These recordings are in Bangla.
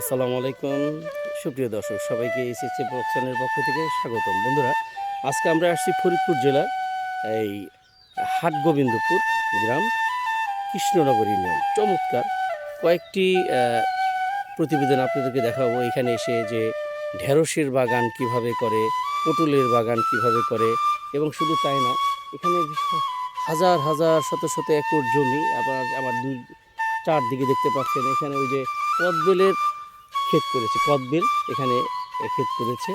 আসসালামু আলাইকুম। সুপ্রিয় দর্শক, সবাইকে এসএসসি প্রোডাকশনের পক্ষ থেকে স্বাগতম। বন্ধুরা, আজকে আমরা আসছি ফরিদপুর জেলার এই হাটগোবিন্দপুর গ্রাম কৃষ্ণনগর ইউনিয়ন। চমৎকার কয়েকটি প্রতিবেদন আপনাদেরকে দেখাবো। এখানে এসে যে ঢেঁড়সের বাগান কীভাবে করে, পটলের বাগান কীভাবে করে, এবং শুধু তাই না, এখানে হাজার হাজার, শত শত একর জমি। আবার আমার দুই, চারদিকে দেখতে পাচ্ছেন, এখানে ওই যে কদবেলের ক্ষেত করেছে, কদবেল এখানে ক্ষেত করেছে।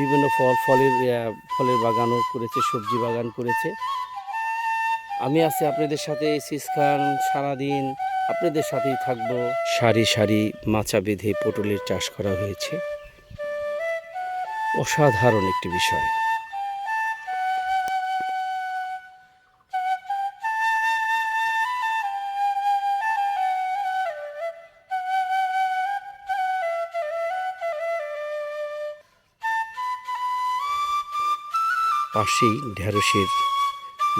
বিভিন্ন ফল, ফলের ফলের বাগানও করেছে, সবজি বাগান করেছে। আমি আছি আপনাদের সাথে সিস সারাদিন আপনাদের সাথেই থাকব। সারি সারি মাচা বেঁধে পটলের চাষ করা হয়েছে। অসাধারণ একটি বিষয়। পাশেই ঢেঁড়সের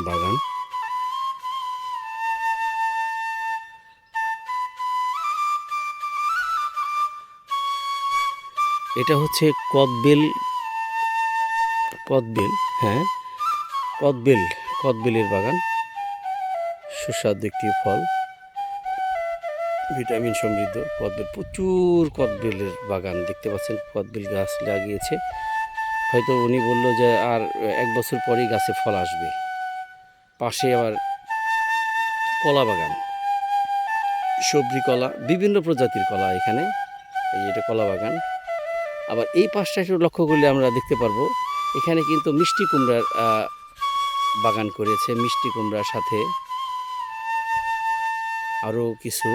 বাগান। এটা হচ্ছে কদবেল কদবেল হ্যাঁ কদবেল, কদবেলের বাগান। সুস্বাদু একটি ফল। ভিটামিন সমৃদ্ধ কদবেল। প্রচুর কদবেলের বাগান দেখতে পাচ্ছেন। কদবেল গাছ লাগিয়েছে। হয়তো উনি বলল যে আর এক বছর পরেই গাছে ফল আসবে। পাশে আবার কলা বাগান, সবজি কলা, বিভিন্ন প্রজাতির কলা এখানে, এই এটা কলা বাগান। আবার এই পাশটা একটু লক্ষ্য করলে আমরা দেখতে পারব, এখানে কিন্তু মিষ্টি কুমড়ার বাগান করেছে। মিষ্টি কুমড়ার সাথে আরও কিছু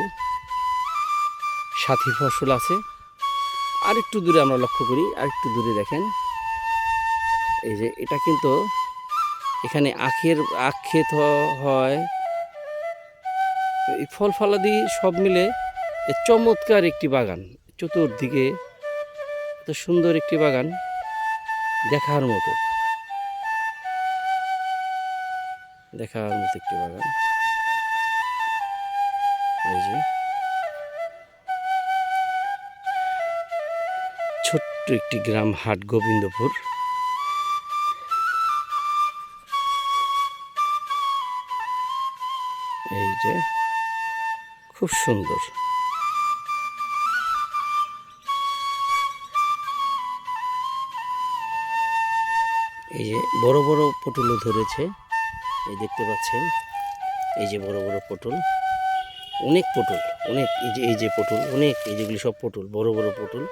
সাথী ফসল আছে। আর একটু দূরে আমরা লক্ষ্য করি আর একটু দূরে দেখেন। এই যে এটা কিন্তু এখানে আখের, আখ হয়। এই ফল ফলাদি সব মিলে চমৎকার একটি বাগান। চতুর্দিকে এত সুন্দর একটি বাগান দেখার মতো। দেখার মতো একটি বাগান। এই যে ছোট্ট একটি গ্রাম হাট গোবিন্দপুর। এই যে, খুব সুন্দর। এই যে বড় বড় পটলও ধরেছে। এই দেখতে পাচ্ছেন, এই যে বড় বড় পটল। অনেক পটল, অনেক এই যে এই যে পটল, অনেক এই যেগুলি সব পটল, বড় বড় পটল।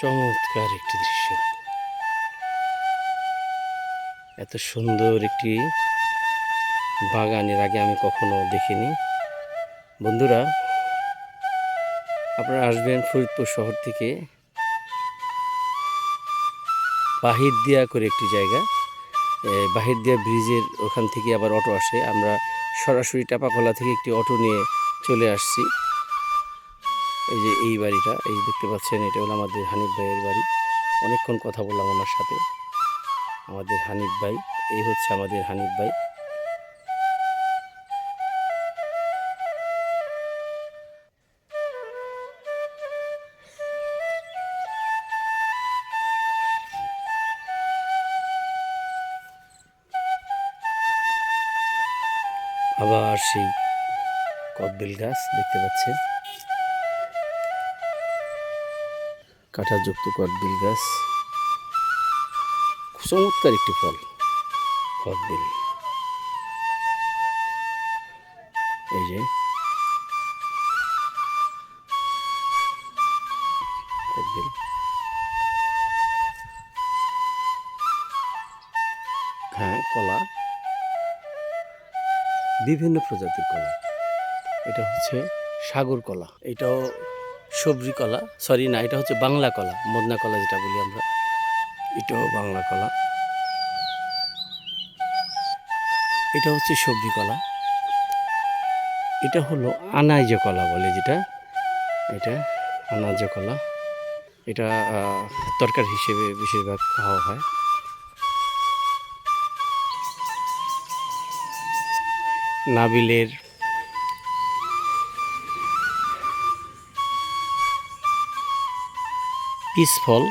চমৎকার একটি দৃশ্য। এত সুন্দর একটি বাগানের আগে আমি কখনো দেখিনি। বন্ধুরা, আপনারা আসবেন ফরিদপুর শহর থেকে। বাহির দিয়া করে একটি জায়গা। বাহির দিয়া ব্রিজের ওখান থেকে আবার অটো আসে। আমরা সরাসরি টাপাখোলা থেকে একটি অটো নিয়ে চলে আসছি। এই যে এই বাড়িটা, এই দেখতে পাচ্ছেন, এটা হলো আমাদের হানিফ ভাইয়ের বাড়ি। অনেকক্ষণ কথা বললাম ওনার সাথে। আমাদের হানিফ ভাই, এই হচ্ছে আমাদের হানিফ ভাই। আবার সেই কদবেল গাছ দেখতে পাচ্ছেন। কাঁটাযুক্ত কদবেল গাছ। চমৎকার একটি ফল, কদবেল। এই যে। হ্যাঁ কলা। বিভিন্ন প্রজাতির কলা। এটা হচ্ছে সাগর কলা। এটাও সবজি কলা। সরি না, এটা হচ্ছে বাংলা কলা, মদনা কলা যেটা বলি আমরা। এটাও বাংলা কলা। এটা হচ্ছে সবজি কলা। এটা হলো আনাইজ কলা বলে যেটা। এটা আনাজ কলা। এটা তরকারি হিসেবে বেশিরভাগ খাওয়া হয়। নাবিলের পিস ফল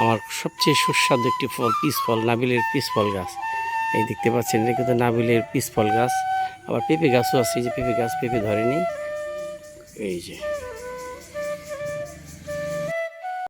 আমার সবচেয়ে সুস্বাদু একটি ফল পিসফল, নাবিলের পিসফল গাছ। এই দেখতে পাচ্ছেন, এটা কিন্তু নাবিলের পিসফল গাছ। আবার পেঁপে গাছও আছে যে পেঁপে গাছ, পেঁপে ধরেনি। এই যে।